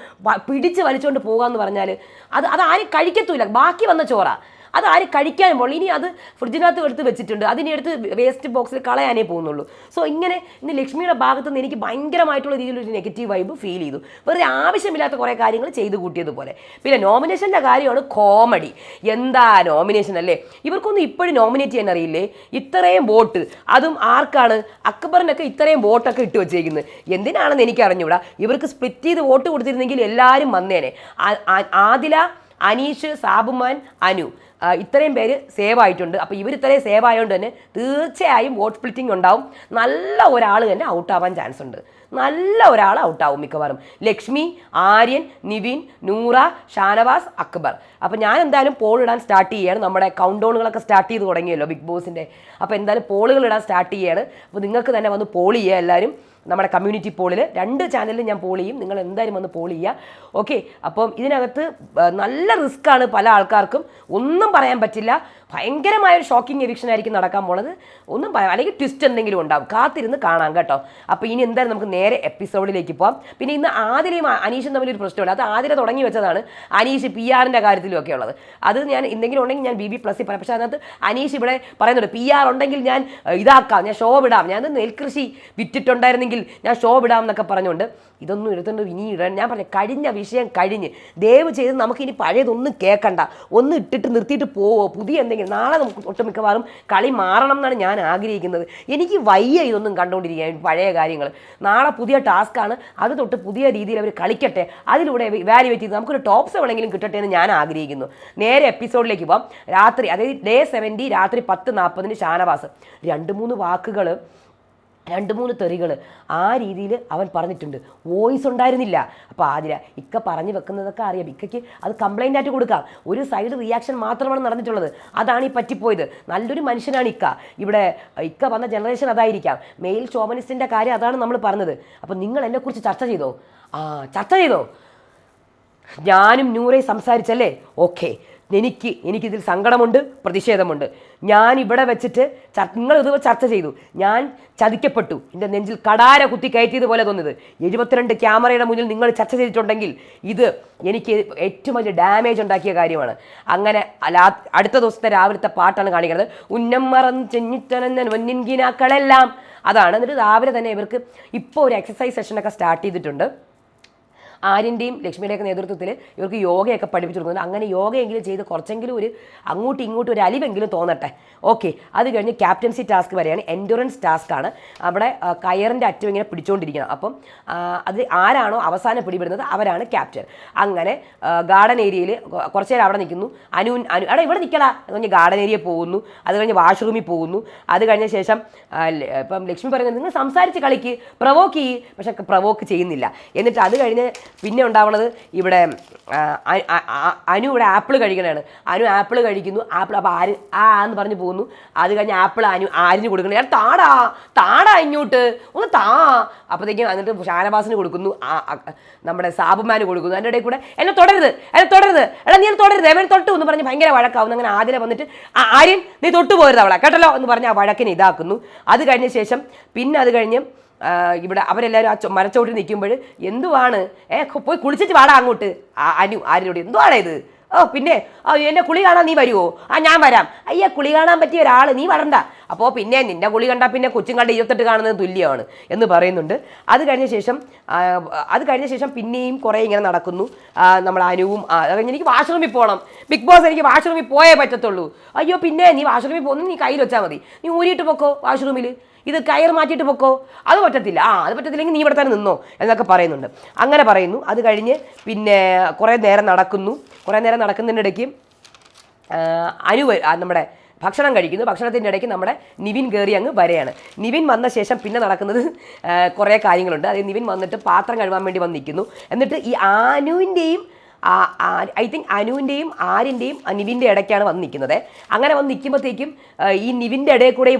പിടിച്ച് വലിച്ചുകൊണ്ട് പോകാമെന്ന് പറഞ്ഞാൽ അത് അത് ആരും കഴിക്കത്തൂല ബാക്കി വന്ന ചോറ. അത് ആര് കഴിക്കാനും പോകില്ല ഇനി അത് ഫ്രിഡ്ജിനകത്ത് എടുത്ത് വെച്ചിട്ടുണ്ട്. അതിനെ എടുത്ത് വേസ്റ്റ് ബോക്സിൽ കളയാനേ പോകുന്നുള്ളൂ. സോ ഇങ്ങനെ ഇന്ന് ലക്ഷ്മിയുടെ ഭാഗത്ത് നിന്ന് എനിക്ക് ഭയങ്കരമായിട്ടുള്ള രീതിയിലൊരു നെഗറ്റീവ് വൈബ് ഫീൽ ചെയ്തു. വെറുതെ ആവശ്യമില്ലാത്ത കുറേ കാര്യങ്ങൾ ചെയ്തു കൂട്ടിയതുപോലെ. പിന്നെ നോമിനേഷന്റെ കാര്യമാണ് കോമഡി എന്താ നോമിനേഷൻ അല്ലേ? ഇവർക്കൊന്നും ഇപ്പോഴും നോമിനേറ്റ് ചെയ്യാൻ അറിയില്ലേ? ഇത്രയും വോട്ട്. അതും ആർക്കാണ്? അക്ബറിനൊക്കെ ഇത്രയും വോട്ടൊക്കെ ഇട്ട് വെച്ചേക്കുന്നത്. എന്തിനാണെന്ന് എനിക്ക് അറിഞ്ഞൂടാ ഇവർക്ക് സ്പ്ലിറ്റ് ചെയ്ത് വോട്ട് കൊടുത്തിരുന്നെങ്കിൽ എല്ലാവരും വന്നേനെ. ആദില അനീഷ് സാബുമാൻ അനു. ഇത്രയും പേര് സേവ് ആയിട്ടുണ്ട്. അപ്പോൾ ഇവർ ഇത്രയും സേവ് ആയതുകൊണ്ട് തന്നെ തീർച്ചയായും വോട്ട് സ്പ്ലിറ്റിംഗ് ഉണ്ടാവും. നല്ല ഒരാൾ തന്നെ ഔട്ടാവാൻ ചാൻസ് ഉണ്ട്. നല്ല ഒരാൾ ഔട്ടാവും മിക്കവാറും. ലക്ഷ്മി ആര്യൻ നിവിൻ നൂറ ഷാനവാസ് അക്ബർ. അപ്പോൾ ഞാൻ എന്തായാലും പോൾ ഇടാൻ സ്റ്റാർട്ട് ചെയ്യാണ്. നമ്മുടെ കൗണ്ട് ഡൗണുകളൊക്കെ സ്റ്റാർട്ട് ചെയ്ത് തുടങ്ങിയല്ലോ ബിഗ് ബോസിന്റെ അപ്പോൾ എന്തായാലും പോളുകൾ ഇടാൻ സ്റ്റാർട്ട് ചെയ്യാണ്. അപ്പോൾ നിങ്ങൾക്ക് തന്നെ വന്ന് പോൾ ചെയ്യുക എല്ലാവരും. നമ്മുടെ കമ്മ്യൂണിറ്റി പോളിൽ രണ്ട് ചാനലിൽ ഞാൻ പോൾ ചെയ്യും. നിങ്ങൾ എന്തായാലും വന്ന് പോൾ ചെയ്യുക ഓക്കെ അപ്പം ഇതിനകത്ത് നല്ല റിസ്ക് ആണ് പല ആൾക്കാർക്കും. ഒന്നും പറയാൻ പറ്റില്ല. ഭയങ്കരമായ ഒരു ഷോക്കിംഗ് എവിക്ഷൻ ആയിരിക്കും നടക്കാൻ പോണത്. ഒന്നും പറയാം അല്ലെങ്കിൽ ട്വിസ്റ്റ് എന്തെങ്കിലും ഉണ്ടാവും. കാത്തിരുന്ന് കാണാം കേട്ടോ. അപ്പോൾ ഇനി എന്തായാലും നമുക്ക് നേരെ എപ്പിസോഡിലേക്ക് പോകാം പിന്നെ ഇന്ന് ആതിരയും അനീഷും തമ്മിലൊരു പ്രശ്നമുണ്ട്. അത് ആതിര തുടങ്ങി വെച്ചതാണ് അനീഷ് പി ആറിന്റെ കാര്യത്തിലും ഒക്കെ ഉള്ളത്. അത് ഞാൻ എന്തെങ്കിലും ഉണ്ടെങ്കിൽ ഞാൻ ബി ബി പ്ലസ്സിൽ പറയാം. പക്ഷേ അതിനകത്ത് അനീഷ് ഇവിടെ പറയുന്നുണ്ട്. പി ആർ ഉണ്ടെങ്കിൽ ഞാൻ ഇതാക്കാം. ഞാൻ ഷോ വിടാം. ഞാൻ നെൽകൃഷി വിറ്റിട്ടുണ്ടായിരുന്നെങ്കിൽ ഞാൻ ഷോ വിടാം എന്നൊക്കെ പറഞ്ഞുകൊണ്ട് ഇതൊന്നും എടുത്തുകൊണ്ട് ഇനി ഇടാൻ ഞാൻ പറഞ്ഞു കഴിഞ്ഞ വിഷയം കഴിഞ്ഞ്. ദയവ് ചെയ്ത് നമുക്ക് ഇനി പഴയതൊന്നും കേൾക്കണ്ട. ഒന്ന് ഇട്ടിട്ട് നിർത്തിയിട്ട് പോവോ. പുതിയ എന്തെങ്കിലും നാളെ നമുക്ക് ഒട്ടുമിക്കവാറും കളി മാറണം എന്നാണ് ഞാൻ ആഗ്രഹിക്കുന്നത്. എനിക്ക് വയ്യ ഇതൊന്നും കണ്ടുകൊണ്ടിരിക്കാൻ പഴയ കാര്യങ്ങൾ നാളെ പുതിയ ടാസ്ക്കാണ് അത് തൊട്ട് പുതിയ രീതിയിൽ അവർ കളിക്കട്ടെ. അതിലൂടെ വാല്യുവേറ്റ് ചെയ്ത് നമുക്കൊരു ടോപ്സ് എവിടെയെങ്കിലും കിട്ടട്ടെ എന്ന് ഞാൻ ആഗ്രഹിക്കുന്നു. നേരെ എപ്പിസോഡിലേക്ക് പോകാം രാത്രി അതായത് ഡേ സെവന്റി രാത്രി പത്ത് നാൽപ്പതിന് ഷാനവാസ്. രണ്ട് മൂന്ന് വാക്കുകൾ രണ്ട് മൂന്ന് തെറികൾ ആ രീതിയിൽ അവൻ പറഞ്ഞിട്ടുണ്ട്. വോയിസ് ഉണ്ടായിരുന്നില്ല. അപ്പോൾ ആതിര ഇക്ക പറഞ്ഞു വെക്കുന്നതൊക്കെ അറിയാം. ഇക്കയ്ക്ക് അത് കംപ്ലൈന്റ് ആയിട്ട് കൊടുക്കാം. ഒരു സൈഡ് റിയാക്ഷൻ മാത്രമാണ് നടന്നിട്ടുള്ളത്. അതാണ് ഈ പറ്റിപ്പോയത്. നല്ലൊരു മനുഷ്യനാണ് ഇക്ക. ഇവിടെ ഇക്ക വന്ന ജനറേഷൻ അതായിരിക്കാം. മെയിൽ ഷോമനിസ്റ്റിന്റെ കാര്യം അതാണ് നമ്മൾ പറഞ്ഞത്. അപ്പോൾ നിങ്ങൾ എന്നെക്കുറിച്ച് ചർച്ച ചെയ്തോ? ആ ചർച്ച ചെയ്തോ? ഞാനും നൂറെ സംസാരിച്ചല്ലേ? ഓക്കെ എനിക്ക് എനിക്കിതിൽ സങ്കടമുണ്ട് പ്രതിഷേധമുണ്ട്. ഞാൻ ഇവിടെ വെച്ചിട്ട് നിങ്ങൾ ഇത് ചർച്ച ചെയ്തു. ഞാൻ ചതിക്കപ്പെട്ടു. എന്റെ നെഞ്ചിൽ കടാര കുത്തി കയറ്റിയതുപോലെ തോന്നിയത്. എഴുപത്തിരണ്ട് ക്യാമറയുടെ മുന്നിൽ നിങ്ങൾ ചർച്ച ചെയ്തിട്ടുണ്ടെങ്കിൽ ഇത് എനിക്ക് ഏറ്റവും വലിയ ഡാമേജ് ഉണ്ടാക്കിയ കാര്യമാണ്. അങ്ങനെ അടുത്ത ദിവസത്തെ രാവിലത്തെ പാട്ടാണ് കാണിക്കുന്നത്. ഉന്നം മറന്ന് ചെഞ്ഞിത്തനന്നൻ വന്യൻകിനാക്കളെല്ലാം അതാണ്. എന്നിട്ട് രാവിലെ തന്നെ ഇവർക്ക് ഇപ്പോൾ ഒരു എക്സസൈസ് സെഷനൊക്കെ സ്റ്റാർട്ട് ചെയ്തിട്ടുണ്ട്. ആര്യന്റെയും ലക്ഷ്മിയുടെയൊക്കെ നേതൃത്വത്തിൽ ഇവർക്ക് യോഗയൊക്കെ പഠിപ്പിച്ചു കൊടുക്കുന്നുണ്ട് അങ്ങനെ യോഗയെങ്കിലും ചെയ്ത് കുറച്ചെങ്കിലും ഒരു അങ്ങോട്ടും ഇങ്ങോട്ടും ഒരു അലിവെങ്കിലും തോന്നട്ടെ. ഓക്കെ. അത് കഴിഞ്ഞ് ക്യാപ്റ്റൻസി ടാസ്ക് വരെയാണ്. എൻഡുറൻസ് ടാസ്ക് ആണ് അവിടെ കയറിന്റെ അറ്റം ഇങ്ങനെ പിടിച്ചുകൊണ്ടിരിക്കണം അപ്പം അത് ആരാണോ അവസാനം പിടിപെടുന്നത് അവരാണ് ക്യാപ്റ്റൻ. അങ്ങനെ ഗാർഡൻ ഏരിയയിൽ കുറച്ച് നേരം അവിടെ നിൽക്കുന്നു. അനു അനു അവിടെ ഇവിടെ നിൽക്കടാ. അത് കഴിഞ്ഞ് ഗാർഡൻ ഏരിയ പോകുന്നു. അത് കഴിഞ്ഞ് വാഷ്റൂമിൽ പോകുന്നു. അത് കഴിഞ്ഞ ശേഷം ഇപ്പം ലക്ഷ്മി പറയുന്നത് നിങ്ങൾ സംസാരിച്ച് കളിക്ക്. പ്രവോക്ക് ചെയ്യ്. പക്ഷെ പ്രവോക്ക് ചെയ്യുന്നില്ല. എന്നിട്ട് അത് കഴിഞ്ഞ് പിന്നെ ഉണ്ടാവുന്നത് ഇവിടെ അനു ഇവിടെ ആപ്പിൾ കഴിക്കണതാണ്. അനു ആപ്പിൾ കഴിക്കുന്നു. ആപ്പിൾ അപ്പോൾ ആര് ആ എന്ന് പറഞ്ഞ് പോകുന്നു. അത് കഴിഞ്ഞ് ആപ്പിൾ അനു ആരിന് കൊടുക്കണം ഞാൻ താടാ താടാ ഇങ്ങോട്ട്. ഒന്ന് താ. അപ്പോഴത്തേക്കും എന്നിട്ട് ഷാനവാസിന് കൊടുക്കുന്നു. നമ്മുടെ സാബുമാന് കൊടുക്കുന്നു. അതിന്റെ ഇടയിൽ കൂടെ എന്നെ തുടരുത് എന്നെ തുടരുത്. എടാ നീ തുടരുത്. എവൻ തൊട്ടു എന്ന് പറഞ്ഞ് ഭയങ്കര വഴക്കാവുന്നു അങ്ങനെ ആദ്യം വന്നിട്ട് "ആ, ആര്യൻ നീ തൊട്ടു പോരുത് അവളെ. കേട്ടല്ലോ? എന്ന് പറഞ്ഞ് ആ വഴക്കിനെ ഇതാക്കുന്നു. അത് കഴിഞ്ഞ ശേഷം പിന്നെ അത് കഴിഞ്ഞ് ഇവിടെ അവരെല്ലാവരും ആ മരച്ചോട്ടിൽ നിൽക്കുമ്പോൾ എന്തുവാണ്? ഏ പോയി കുളിച്ചിട്ട് വാടാ അങ്ങോട്ട്. അനു ആരോട് എന്തുവാണ് ഇത്? ഓ പിന്നെ ഓ എന്നെ കുളി കാണാൻ നീ വരുമോ ആ ഞാൻ വരാം. അയ്യ കുളി കാണാൻ പറ്റിയ ഒരാൾ നീ വരണ്ട. അപ്പോൾ പിന്നെ നിന്റെ കുളി കണ്ടാൽ പിന്നെ കൊച്ചും കണ്ട ഇരുപത്തെട്ട് കാണുന്നത് തുല്യമാണ് എന്ന് പറയുന്നുണ്ട്. അത് കഴിഞ്ഞ ശേഷം അത് കഴിഞ്ഞ ശേഷം പിന്നെയും കുറേ ഇങ്ങനെ നടക്കുന്നു. നമ്മൾ അനുവും അതായത് എനിക്ക് വാഷ്റൂമിൽ പോകണം ബിഗ് ബോസ് എനിക്ക് വാഷ്റൂമിൽ പോയേ പറ്റത്തുള്ളൂ. അയ്യോ പിന്നെ നീ വാഷ്റൂമിൽ പോകുന്നു നീ കയ്യിൽ വെച്ചാൽ മതി. നീ ഊരിയിട്ട് പൊക്കോ വാഷ്റൂമിൽ ഇത് കയർ മാറ്റിയിട്ട് പൊക്കോ? അത് പറ്റത്തില്ല. ആ അത് പറ്റത്തില്ലെങ്കിൽ നീ ഇവിടെ തന്നെ നിന്നോ എന്നൊക്കെ പറയുന്നുണ്ട്. അങ്ങനെ പറയുന്നു. അത് കഴിഞ്ഞ് പിന്നെ കുറേ നേരം നടക്കുന്നു. കുറേ നേരം നടക്കുന്നതിനിടയ്ക്ക് അനുവ നമ്മുടെ ഭക്ഷണം കഴിക്കുന്നു. ഭക്ഷണത്തിന്റെ ഇടയ്ക്ക് നമ്മുടെ നിവിൻ കയറി അങ്ങ് വരെയാണ്. നിവിൻ വന്ന ശേഷം പിന്നെ നടക്കുന്നത് കുറേ കാര്യങ്ങളുണ്ട്. അതായത് നിവിൻ വന്നിട്ട് പാത്രം കഴുകാൻ വേണ്ടി വന്നിരിക്കുന്നു എന്നിട്ട് ഈ ആനുവിന്റെയും ഐ തിങ്ക് അനുവിന്റെയും ആരിന്റെയും നിവിന്റെ ഇടയ്ക്കാണ് വന്ന് നിൽക്കുന്നത്. അങ്ങനെ വന്ന് നിൽക്കുമ്പോഴത്തേക്കും ഈ നിവിന്റെ ഇടയിൽ കൂടെ ഈ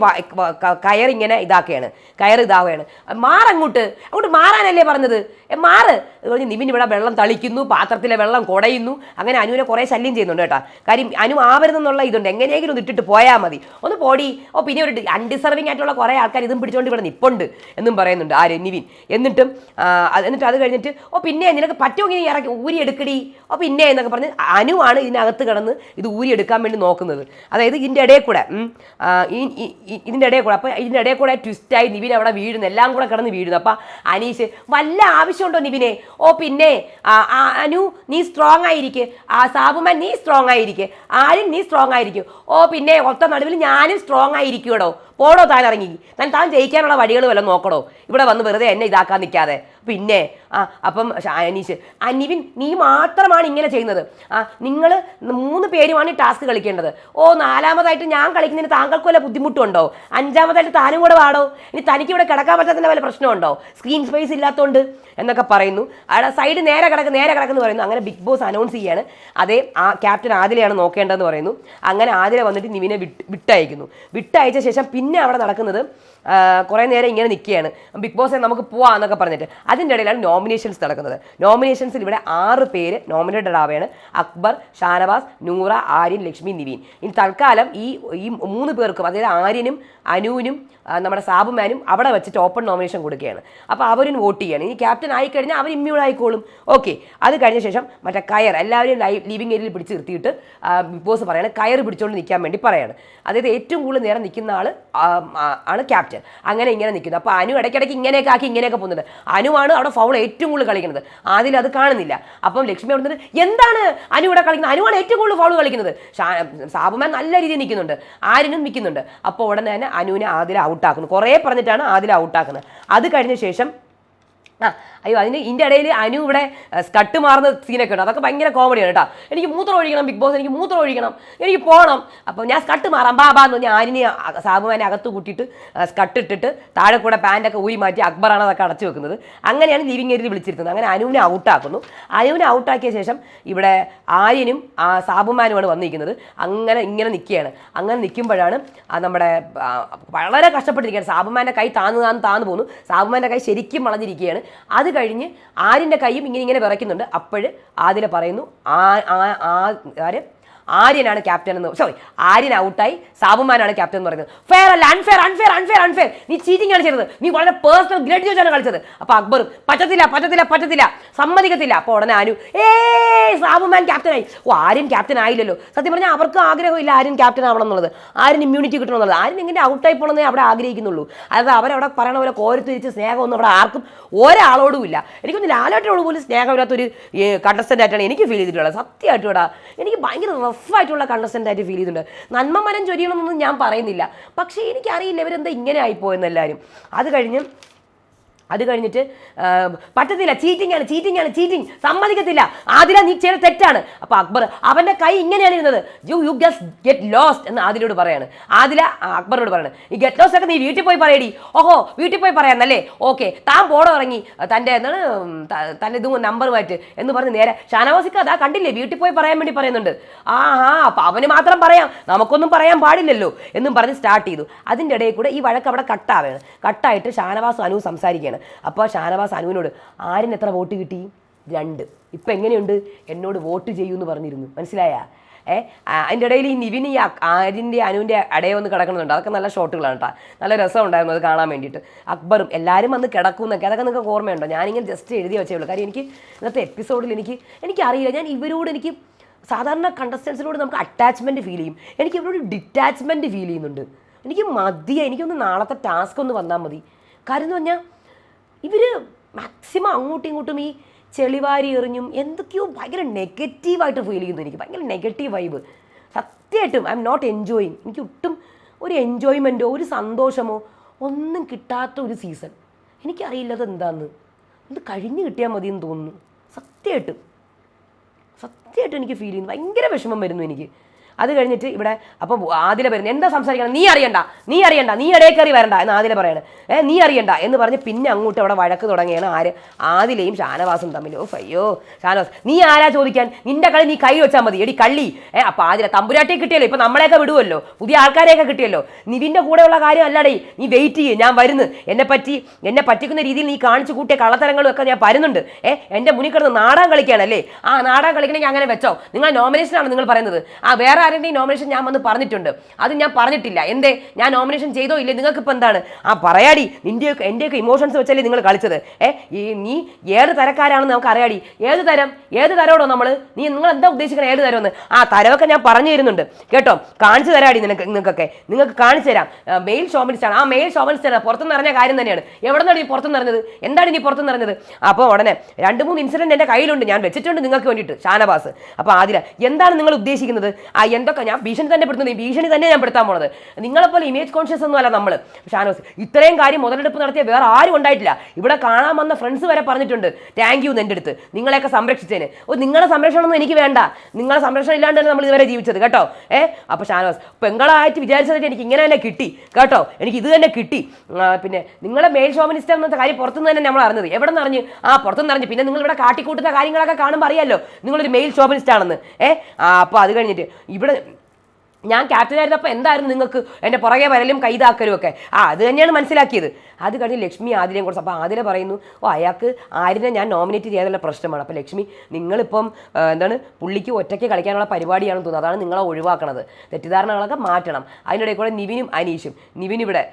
ഇങ്ങനെ ഇതാക്കുകയാണ്. കയർ ഇതാവുകയാണ്. മാറങ്ങോട്ട് അങ്ങോട്ട്. മാറാനല്ലേ പറഞ്ഞത്? മാറ്. പറഞ്ഞ് നിവിൻ ഇവിടെ വെള്ളം തളിക്കുന്നു പാത്രത്തിലെ വെള്ളം കുടയുന്നു. അങ്ങനെ അനുവിനെ കുറേ ശല്യം ചെയ്യുന്നുണ്ട് കേട്ടോ. കാര്യം അനു ആവരുതെന്നുള്ള ഇതുണ്ട്. എങ്ങനെയെങ്കിലും ഒന്ന് ഇട്ടിട്ട് പോയാൽ മതി. ഒന്ന് പോടി. ഓ പിന്നെ ഒരു അൺഡിസർവിങ് ആയിട്ടുള്ള കുറേ ആൾക്കാർ ഇതും പിടിച്ചുകൊണ്ട് ഇവിടെ നിപ്പുണ്ട് എന്നും പറയുന്നുണ്ട്. ആര്? നിവിൻ. എന്നിട്ടും എന്നിട്ട് അത് കഴിഞ്ഞിട്ട് ഓ പിന്നെ നിനക്ക് പറ്റുമെങ്കിൽ ഇറക്കി ഊരി എടുക്കടി. ഓ പിന്നെ എന്നൊക്കെ പറഞ്ഞ് അനുവാണ് ഇതിനകത്ത് കിടന്ന് ഇത് ഊരി എടുക്കാൻ വേണ്ടി നോക്കുന്നത്. അതായത് ഇതിന്റെ ഇടയിൽ കൂടെ ഇതിന്റെ ഇടയിൽ കൂടെ അപ്പോൾ ഇതിന്റെ ഇടയിൽ കൂടെ ട്വിസ്റ്റായി നിവിൻ അവിടെ വീഴുന്നു എല്ലാം കൂടെ കിടന്ന് വീഴുന്നു. അപ്പൊ അനീഷ് വല്ല ആവശ്യമുണ്ടോ നിവിനെ? ഓ പിന്നെ അനു നീ സ്ട്രോങ് ആയിരിക്കെ. ആ സാബുമാൻ നീ സ്ട്രോങ് ആയിരിക്കെ. ആരും നീ സ്ട്രോങ് ആയിരിക്കും. ഓ പിന്നെ ഒത്ത നടുവിൽ ഞാനും സ്ട്രോങ് ആയിരിക്കുമോ പോടോ താൻ ഇറങ്ങി താൻ താൻ ജയിക്കാനുള്ള വഴികൾ വല്ലതും നോക്കണോ? ഇവിടെ വന്ന് വെറുതെ എന്നെ ഇതാക്കാൻ നിൽക്കാതെ. പിന്നെ ആ അപ്പം അനീഷ് അനിവിൻ നീ മാത്രമാണ് ഇങ്ങനെ ചെയ്യുന്നത്. ആ നിങ്ങൾ മൂന്ന് പേരുമാണ് ഈ ടാസ്ക് കളിക്കേണ്ടത്. ഓ നാലാമതായിട്ട് ഞാൻ കളിക്കുന്നതിന് താങ്കൾക്ക് വല്ല ബുദ്ധിമുട്ടുണ്ടോ? അഞ്ചാമതായിട്ട് താനും കൂടെ വാടോ? ഇനി തനിക്ക് ഇവിടെ കിടക്കാൻ പറ്റാത്തതിന്റെ വല്ല പ്രശ്നമുണ്ടോ? സ്ക്രീൻ സ്പേസ് ഇല്ലാത്തതുകൊണ്ട് എന്നൊക്കെ പറയുന്നു. അവിടെ സൈഡ് നേരെ കിടക്ക് നേരെ കിടക്കുന്നു പറയുന്നു. അങ്ങനെ ബിഗ് ബോസ് അനൗൺസ് ചെയ്യാണ്. അതേ ആ ക്യാപ്റ്റൻ ആദിലെയാണ് നോക്കേണ്ടതെന്ന് പറയുന്നു. അങ്ങനെ ആദിലെ വന്നിട്ട് നിവിനെ വിട്ട് വിട്ടയക്കുന്നു. വിട്ടയച്ച ശേഷം പിന്നെ അവിടെ നടക്കുന്നത് കുറേ നേരം ഇങ്ങനെ നിൽക്കുകയാണ് ബിഗ് ബോസ് നമുക്ക് പോവാം എന്നൊക്കെ പറഞ്ഞിട്ട് അതിന്റെ ഇടയിലാണ് നോമിനേഷൻസ് നടക്കുന്നത്. നോമിനേഷൻസിൽ ഇവിടെ ആറ് പേര് നോമിനേറ്റഡ് ആവുകയാണ്. അക്ബർ ഷാനവാസ് നൂറ ആര്യൻ ലക്ഷ്മി നിവീൻ. ഇനി തൽക്കാലം ഈ ഈ മൂന്ന് പേർക്കും അതായത് ആര്യനും അനുവിനും നമ്മുടെ സാബുമാനും അവിടെ വെച്ചിട്ട് ഓപ്പൺ നോമിനേഷൻ കൊടുക്കുകയാണ്. അപ്പോൾ അവരും വോട്ട് ചെയ്യണം. ഇനി ക്യാപ്റ്റൻ ആയിക്കഴിഞ്ഞാൽ അവർ ഇമ്മ്യൂൺ ആയിക്കോളും. ഓക്കെ അത് കഴിഞ്ഞ ശേഷം മറ്റേ കയർ എല്ലാവരും ലൈവ് ലിവിങ് ഏരിയയിൽ പിടിച്ച് നിർത്തിയിട്ട് ബിഗ് ബോസ് പറയാണ് കയർ പിടിച്ചുകൊണ്ട് നിൽക്കാൻ വേണ്ടി പറയാണ്. അതായത് ഏറ്റവും കൂടുതൽ നേരം നിൽക്കുന്ന ആൾ ആണ് ക്യാപ്റ്റൻ അങ്ങനെ ഇങ്ങനെ നിൽക്കുന്നു. അപ്പോൾ അനു ഇടയ്ക്കിടയ്ക്ക് ഇങ്ങനെയൊക്കെ ആക്കി ഇങ്ങനെയൊക്കെ പോകുന്നുണ്ട് അനുവാണ് അവിടെ ഫൗൾ ഏറ്റവും കൂടുതൽ കളിക്കുന്നത്. ആദ്യം അത് കാണുന്നില്ല. അപ്പം ലക്ഷ്മി അവിടെ എന്താണ് അനു ഇവിടെ കളിക്കുന്നത്? അനുവാണ് ഏറ്റവും കൂടുതൽ ഫൗൾ കളിക്കുന്നത്. സാബുമാൻ നല്ല രീതിയിൽ നിൽക്കുന്നുണ്ട്. ആരിനും നിൽക്കുന്നുണ്ട്. അപ്പോൾ ഉടനെ തന്നെ അനുവിനെ ആദ്യം ഔട്ടാക്കുന്നു കുറേ പറഞ്ഞിട്ടാണ് ആദ്യം ഔട്ടാക്കുന്നത് അത് കഴിഞ്ഞ ശേഷം ആ അയ്യോ അതിന് ഇതിന്റെ ഇടയിൽ അനു ഇവിടെ സ്കട്ട് മാറുന്ന സീനൊക്കെ ഉണ്ട്. അതൊക്കെ ഭയങ്കര കോമഡിയാണ് കേട്ടോ. എനിക്ക് മൂത്രം ഒഴിക്കണം ബിഗ് ബോസ് എനിക്ക് മൂത്രം ഒഴിക്കണം എനിക്ക് പോകണം അപ്പോൾ ഞാൻ സ്കട്ട് മാറാം ബാ ബാ എന്ന് പറഞ്ഞ് ആനിനെ സാബുമാനെ അകത്ത് കൂട്ടിയിട്ട് സ്കട്ട് ഇട്ടിട്ട് താഴെ കൂടെ പാന്റൊക്കെ ഊരി മാറ്റി അക്ബറാണ് അതൊക്കെ അടച്ചു വെക്കുന്നത്. അങ്ങനെയാണ് ലിവിങ് ഏരിയയിൽ വിളിച്ചിരുന്നത്. അങ്ങനെ അനുവിനെ ഔട്ടാക്കുന്നു അനുവിനെ ഔട്ടാക്കിയ ശേഷം ഇവിടെ ആര്യനും സാബുമാനുമാണ് വന്നിരിക്കുന്നത്. അങ്ങനെ ഇങ്ങനെ നിൽക്കുകയാണ്. അങ്ങനെ നിൽക്കുമ്പോഴാണ് നമ്മുടെ വളരെ കഷ്ടപ്പെട്ടിരിക്കുകയാണ്. സാബുമാന്റെ കൈ താന്ന് താന്ന് താന്ന് പോകുന്നു സാബുമാന്റെ കൈ ശരിക്കും വളഞ്ഞിരിക്കുകയാണ്. അത് കഴിഞ്ഞ് ആരിന്റെ കൈയും ഇങ്ങനെ ഇങ്ങനെ വിറയ്ക്കുന്നുണ്ട്. അപ്പോഴ് ആദില പറയുന്നു ആ ആര്? ആര്യനാണ് ക്യാപ്റ്റൻ എന്ന്. സോറി ആര്യൻ ഔട്ടായി സാബുമാനാണ് ക്യാപ്റ്റൻ എന്ന് പറയുന്നത്. ഫെയർ അല്ല അൺഫെയർ അൺഫെയർ അൺഫെയർ അൺഫെയർ നീ ചീറ്റിംഗ് ആണ് ചെയ്തത്. നീ വളരെ പേഴ്സണൽ ഗ്രഡ് ചോദിച്ചാണ് കളിച്ചത്. അപ്പൊ അക്ബർ പറ്റത്തില്ല പറ്റത്തില്ല പറ്റത്തില്ല. സമ്മതിക്കത്തില്ല. അപ്പൊ ഉടനെ അനു ഏ സാബുമാൻ ക്യാപ്റ്റൻ ആയി. ഓ ആര്യൻ ക്യാപ്റ്റൻ ആയില്ലല്ലോ. സത്യം പറഞ്ഞാൽ അവർക്ക് ആഗ്രഹം ഇല്ല ആര്യൻ ക്യാപ്റ്റൻ ആവണം എന്നുള്ളത്. ആര്യൻ ഇമ്മ്യൂണിറ്റി കിട്ടണം എന്നുള്ളത്. ആര്യൻ ഇങ്ങനെ ഔട്ടായി പോകണമെന്നേ അവിടെ ആഗ്രഹിക്കുന്നുള്ളൂ. അതായത് അവരവിടെ പറയണ പോലെ കോരത്തിരിച്ച് സ്നേഹമൊന്നും അവിടെ ആർക്കും ഒരാളോടും ഇല്ല. എനിക്കൊന്ന് ലാലോട്ടിനോട് പോലും സ്നേഹമില്ലാത്തൊരു കണ്ടസ്റ്റന്റ് ആയിട്ടാണ് എനിക്ക് ഫീൽ ചെയ്തിട്ടുള്ളത്. സത്യമായിട്ടും എനിക്ക് ഭയങ്കര റഫായിട്ടുള്ള കണ്ടസ്റ്റന്റ് ആയിട്ട് ഫീൽ ചെയ്തിട്ടുണ്ട്. നന്മ മരം ചൊരിയണമെന്നൊന്നും ഞാൻ പറയുന്നില്ല. പക്ഷേ എനിക്കറിയില്ല ഇവരെന്താ ഇങ്ങനെ ആയിപ്പോയെന്ന് എല്ലാവരും അത് കഴിഞ്ഞ് അത് കഴിഞ്ഞിട്ട് പറ്റത്തില്ല. ചീറ്റിംഗ് ആണ് ചീറ്റിംഗ് ആണ് ചീറ്റിംഗ് സമ്മതിക്കത്തില്ല. ആദില നീ ചെയ്ത തെറ്റാണ്. അപ്പൊ അക്ബർ അവന്റെ കൈ ഇങ്ങനെയാണ് ഇരുന്നത്. You you guess get lost എന്ന് ആദിലോട് പറയാണ്. ആദില അക്ബറോട് പറയാണ്. ഈ ഗെറ്റ് ലോസ്റ്റ് ഒക്കെ നീ വീട്ടിൽ പോയി പറയടി. ഓഹോ വീട്ടിൽ പോയി പറയാന്നല്ലേ? ഓക്കെ താൻ പോടോ ഇറങ്ങി? തന്റെ എന്താണ് തന്റെ ഇതും നമ്പറുമായിട്ട് എന്ന് പറഞ്ഞ് നേരെ ഷാനവാസിക്ക് അതാ കണ്ടില്ലേ? വീട്ടിൽ പോയി പറയാൻ വേണ്ടി പറയുന്നുണ്ട്. ആ ഹാ അപ്പൊ അവന് മാത്രം പറയാം. നമുക്കൊന്നും പറയാൻ പാടില്ലല്ലോ. എന്നും പറഞ്ഞ് സ്റ്റാർട്ട് ചെയ്തു. അതിന്റെ ഇടയിൽ കൂടെ ഈ വഴക്ക് അവിടെ കട്ടാവുകയാണ് കട്ടായിട്ട് ഷാനവാസ് അനു സംസാരിക്കുകയാണ്. അപ്പോൾ ഷാനവാസ് അനുവിനോട് ആരിന് എത്ര വോട്ട് കിട്ടി? രണ്ട്. ഇപ്പം എങ്ങനെയുണ്ട്? എന്നോട് വോട്ട് ചെയ്യൂ എന്ന് പറഞ്ഞിരുന്നു. മനസ്സിലായ? ഏ അതിന്റെ ഇടയിൽ ഈ നിവിൻ ഈ ആരിന്റെ അനുവിന്റെ ഇടയിൽ വന്ന് കിടക്കുന്നുണ്ട്. അതൊക്കെ നല്ല ഷോട്ടുകളാണ് കേട്ടോ നല്ല രസമുണ്ടായിരുന്നു അത് കാണാൻ വേണ്ടിയിട്ട്. അക്ബറും എല്ലാവരും വന്ന് കിടക്കുന്നൊക്കെ അതൊക്കെ നിങ്ങൾക്ക് ഓർമ്മയുണ്ടോ? ഞാനിങ്ങനെ ജസ്റ്റ് എഴുതി വെച്ചേ ഉള്ളൂ കാര്യം എനിക്ക് ഇന്നത്തെ എപ്പിസോഡിൽ എനിക്ക് എനിക്കറിയില്ല. ഞാൻ ഇവരോട് എനിക്ക് സാധാരണ കണ്ടസ്റ്റൻസിനോട് നമുക്ക് അറ്റാച്ച്മെന്റ് ഫീൽ ചെയ്യും. എനിക്ക് ഇവരോട് ഡിറ്റാച്ച്മെന്റ് ഫീൽ ചെയ്യുന്നുണ്ട്. എനിക്ക് മതിയായി എനിക്കൊന്ന് നാളത്തെ ടാസ്ക് ഒന്ന് വന്നാൽ മതി. കാര്യം എന്ന് പറഞ്ഞാൽ ഇവർ മാക്സിമം അങ്ങോട്ടും ഇങ്ങോട്ടും ഈ ചെളിവാരി എറിഞ്ഞും എന്തൊക്കെയോ ഭയങ്കര നെഗറ്റീവായിട്ട് ഫീൽ ചെയ്യുന്നു എനിക്ക്. ഭയങ്കര നെഗറ്റീവ് വൈബ് സത്യമായിട്ടും ഐ എം നോട്ട് എൻജോയിങ് എനിക്ക് ഒട്ടും ഒരു എൻജോയ്മെന്റോ ഒരു സന്തോഷമോ ഒന്നും കിട്ടാത്ത ഒരു സീസൺ എനിക്കറിയില്ലത് എന്താന്ന് ഇത് കഴിഞ്ഞ് കിട്ടിയാൽ മതി എന്ന് തോന്നുന്നു. സത്യമായിട്ടും സത്യമായിട്ടും എനിക്ക് ഫീൽ ചെയ്യുന്നു. ഭയങ്കര വിഷമം വരുന്നു എനിക്ക്. അത് കഴിഞ്ഞിട്ട് ഇവിടെ അപ്പോൾ ആദില വരുന്നത് എന്താ സംസാരിക്കണം? നീ അറിയണ്ട നീ അറിയണ്ട നീ ഇടയിൽ കയറി വരണ്ട എന്ന് ആദില പറയാണ്. ഏ നീ അറിയണ്ട എന്ന് പറഞ്ഞ് പിന്നെ അങ്ങോട്ട് അവിടെ വഴക്ക് തുടങ്ങിയാണ് ആര്? ആദിലയും ഷാനവാസും തമ്മിൽ ഓ അയ്യോ ഷാനവാസ് നീ ആരാ ചോദിക്കാൻ? നിന്റെ കളി നീ കൈ വെച്ചാൽ മതി. എടി കള്ളി. ഏ അപ്പോൾ ആദില തമ്പുരാട്ടി കിട്ടിയല്ലോ ഇപ്പോൾ നമ്മളെയൊക്കെ വിടുമല്ലോ പുതിയ ആൾക്കാരെയൊക്കെ കിട്ടിയല്ലോ. നിവിന്റെ കൂടെയുള്ള കാര്യം അല്ലടേ നീ വെയിറ്റ് ചെയ്യ് ഞാൻ വരുന്നു. എന്നെ പറ്റി എന്നെ പറ്റിക്കുന്ന രീതിയിൽ നീ കാണിച്ചു കൂട്ടിയ കള്ളത്തരങ്ങളും ഒക്കെ ഞാൻ വരുന്നുണ്ട് ഏ എന്റെ മുന്നിൽ കിടന്ന് നാടകം കളിക്കുകയാണല്ലേ ആ നാടകം കളിക്കണമെങ്കിൽ അങ്ങനെ വെച്ചോ. നിങ്ങൾ നോമിനേഷനാണ് നിങ്ങൾ പറയുന്നത്. ആ വേറെ ആരുടെയും നോമിനേഷൻ ഞാൻ വന്ന് പറഞ്ഞിട്ടുണ്ട്. അത് ഞാൻ പറഞ്ഞിട്ടില്ല. എന്തേ? ഞാൻ നോമിനേഷൻ ചെയ്തോ ഇല്ലേ? നിങ്ങൾക്ക് ഇപ്പം എന്താണ്? ആ പറയാടി. നിന്റെയൊക്കെ എന്റെയൊക്കെ ഇമോഷൻസ് വെച്ചല്ലേ നിങ്ങൾ കളിച്ചത്. ഏ നീ ഏത് തരക്കാരാണെന്ന് നമുക്ക് അറിയാടി. ഏത് തരം? ഏത് തരമാണോ നമ്മൾ നീ നിങ്ങൾ എന്താ ഉദ്ദേശിക്കുന്നത് ഏത് തരമെന്ന് ആ തരമൊക്കെ ഞാൻ പറഞ്ഞു തരുന്നുണ്ട്. കേട്ടോ? കാണിച്ചു തരാടി നിനക്ക് നിങ്ങൾക്കൊക്കെ. നിങ്ങൾക്ക് കാണിച്ചു തരാം. മെയിൽ ഷോമിനിസ്റ്റ് ആണ് ആ മെയിൽ ഷോമിനിസ്റ്റ് ആണ് പുറത്തുനിന്ന് അറിഞ്ഞ കാര്യം തന്നെയാണ്. എവിടെ നിന്നാണ് നീ പുറത്തുനിന്ന് അറിഞ്ഞത്? എന്താണ് നീ പുറത്തുനിന്ന് അറിഞ്ഞത്? അപ്പോൾ ഉടനെ രണ്ട് മൂന്ന് ഇൻസിഡന്റ് എന്റെ കയ്യിലുണ്ട്. ഞാൻ വെച്ചിട്ടുണ്ട് നിങ്ങൾക്ക് വേണ്ടിയിട്ട്. ഷാനവാസ്. അപ്പോൾ ആതിര എന്താണ് നിങ്ങൾ ഉദ്ദേശിക്കുന്നത്? ആ എന്തൊക്കെ ഞാൻ ഭീഷണി തന്നെ പെടുത്തുന്നത്? ഭീഷണി തന്നെ ഞാൻ പെടുത്താൻ പോണത്. നിങ്ങളെപ്പോലെ ഇമേജ് കോൺഷ്യസ് ഒന്നും അല്ല നമ്മൾ ഷാനോസ് ഇത്രയും കാര്യം മുതലെടുപ്പ് നടത്തിയ വേറെ ആരും ഉണ്ടായിട്ടില്ല. ഇവിടെ കാണാൻ വന്ന ഫ്രണ്ട്സ് വരെ പറഞ്ഞിട്ടുണ്ട് താങ്ക് യു എന്റെ അടുത്ത്. നിങ്ങളെയൊക്കെ സംരക്ഷിച്ചതിന് ഓ നിങ്ങളുടെ സംരക്ഷണമൊന്നും എനിക്ക് വേണ്ട. നിങ്ങളെ സംരക്ഷണം ഇല്ലാണ്ട് തന്നെ നമ്മൾ ഇതുവരെ ജീവിച്ചത് കേട്ടോ? ഏ? അപ്പോൾ ഷാനോസ് പെങ്ങളായിട്ട് വിചാരിച്ചതൊക്കെ എനിക്ക് ഇങ്ങനെ തന്നെ കിട്ടി കേട്ടോ? എനിക്ക് ഇത് തന്നെ കിട്ടി. പിന്നെ നിങ്ങളെ മെയിൽ ഷോമിനിസ്റ്റർ എന്ന കാര്യം പുറത്തുനിന്ന് തന്നെ നമ്മൾ അറിഞ്ഞത്. എവിടെ നിന്ന് അറിഞ്ഞ്? ആ പുറത്തുനിന്ന് അറിഞ്ഞു. പിന്നെ നിങ്ങൾ ഇവിടെ കാട്ടിക്കൂട്ടുന്ന കാര്യങ്ങളൊക്കെ കാണുമ്പോൾ അറിയാമല്ലോ നിങ്ങളൊരു മെയിൽ ഷോമിനിസ്റ്റ് ആണെന്ന്. ഏ? അപ്പോൾ അത് കഴിഞ്ഞിട്ട് ഇവിടെ ഞാൻ ക്യാപ്റ്റൻ ആയിരുന്നപ്പോൾ എന്തായിരുന്നു നിങ്ങൾക്ക് എന്റെ പുറകെ വരലും കൈതാക്കലും ഒക്കെ? ആ അത് തന്നെയാണ് മനസ്സിലാക്കിയത്. അത് കഴിഞ്ഞ് ലക്ഷ്മി ആദിലയും കുറച്ച് അപ്പോൾ ആദില പറയുന്നു ഓ അയാൾക്ക് ആരിനെ ഞാൻ നോമിനേറ്റ് ചെയ്യാനുള്ള പ്രശ്നമാണ്. അപ്പോൾ ലക്ഷ്മി നിങ്ങളിപ്പം എന്താണ് പുള്ളിക്ക് ഒറ്റയ്ക്ക് കളിക്കാനുള്ള പരിപാടിയാണെന്ന് തോന്നുന്നത് അതാണ് നിങ്ങളെ ഒഴിവാക്കണത്. തെറ്റിദ്ധാരണകളൊക്കെ മാറ്റണം. അതിനിടയിൽ കൂടെ നിവിനും അനീഷും നിവിൻ ഇവിടെ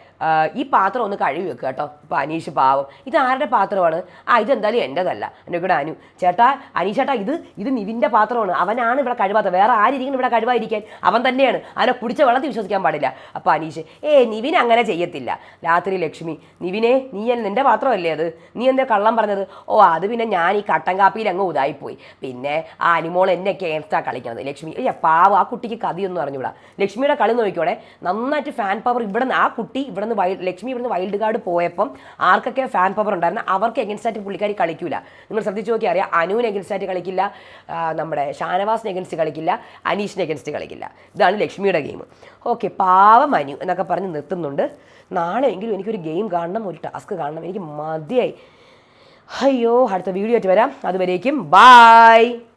ഈ പാത്രം ഒന്ന് കഴുകി വെക്കുക കേട്ടോ. ഇപ്പോൾ അനീഷ് പാവം ഇത് ആരുടെ പാത്രമാണ്? ആ ഇതെന്തായാലും എന്റെതല്ല എന്റെ കൂടെ അനു ചേട്ടാ അനീഷ് ചേട്ടാ ഇത് ഇത് നിവിന്റെ പാത്രമാണ്. അവനാണ് ഇവിടെ കഴിവാത്തത്. വേറെ ആരിരിക്കണം ഇവിടെ കഴിവായിരിക്കാൻ അവൻ തന്നെയാണ്. അവനെ കുടിച്ച വെള്ളത്തിൽ വിശ്വസിക്കാൻ പാടില്ല. അപ്പോൾ അനീഷ് ഏ നിവിൻ അങ്ങനെ ചെയ്യത്തില്ല. രാത്രി ലക്ഷ്മി നിവിനെ നീ നിന്റെ പാത്രമല്ലേ അത്. നീ എന്താ കള്ളം പറഞ്ഞത്? ഓ അത് പിന്നെ ഞാൻ ഈ കട്ടൻ കാപ്പിയിൽ അങ്ങ് ഉതായിപ്പോയി. പിന്നെ ആ അനിമോൾ എന്നെയൊക്കെ ഏൻസ്റ്റാ കളിക്കണത് ലക്ഷ്മി അയ്യ പാവം ആ കുട്ടിക്ക് കഥയൊന്നും അറിഞ്ഞൂടാ. ലക്ഷ്മിയുടെ കളി നോക്കിക്കോടെ നന്നായിട്ട് ഫാൻ പവർ ഇവിടെ ആ കുട്ടി ഇവിടെ നിന്ന് വൈൽഡ് ലക്ഷ്മി നിന്ന് വൈൽഡ് കാർഡ് പോയപ്പം ആർക്കൊക്കെ ഫാൻ പവർ ഉണ്ടായിരുന്നു അവർക്ക് എഗൻസ്റ്റ് ആയിട്ട് പുള്ളിക്കാരി കളിക്കൂല. നിങ്ങൾ ശ്രദ്ധിച്ച് നോക്കി അറിയാം അനുവിന് എഗൻസ്റ്റ് ആയിട്ട് കളിക്കില്ല നമ്മുടെ ഷാനവാസിന് എഗൻസ്റ്റ് കളിക്കില്ല അനീഷിന് എഗൻസ്റ്റ് കളിക്കില്ല. ഇതാണ് ലക്ഷ്മിയുടെ ഗെയിം ഓക്കെ പാവം അനു എന്നൊക്കെ പറഞ്ഞ് നിർത്തുന്നുണ്ട്. നാളെ എങ്കിലും എനിക്കൊരു ഗെയിം കാണണം ഒരു ടാസ്ക് കാണണം. എനിക്ക് മതിയായി. അയ്യോ അടുത്ത വീഡിയോ ആയിട്ട് വരാം. അതുവരേക്കും ബായ്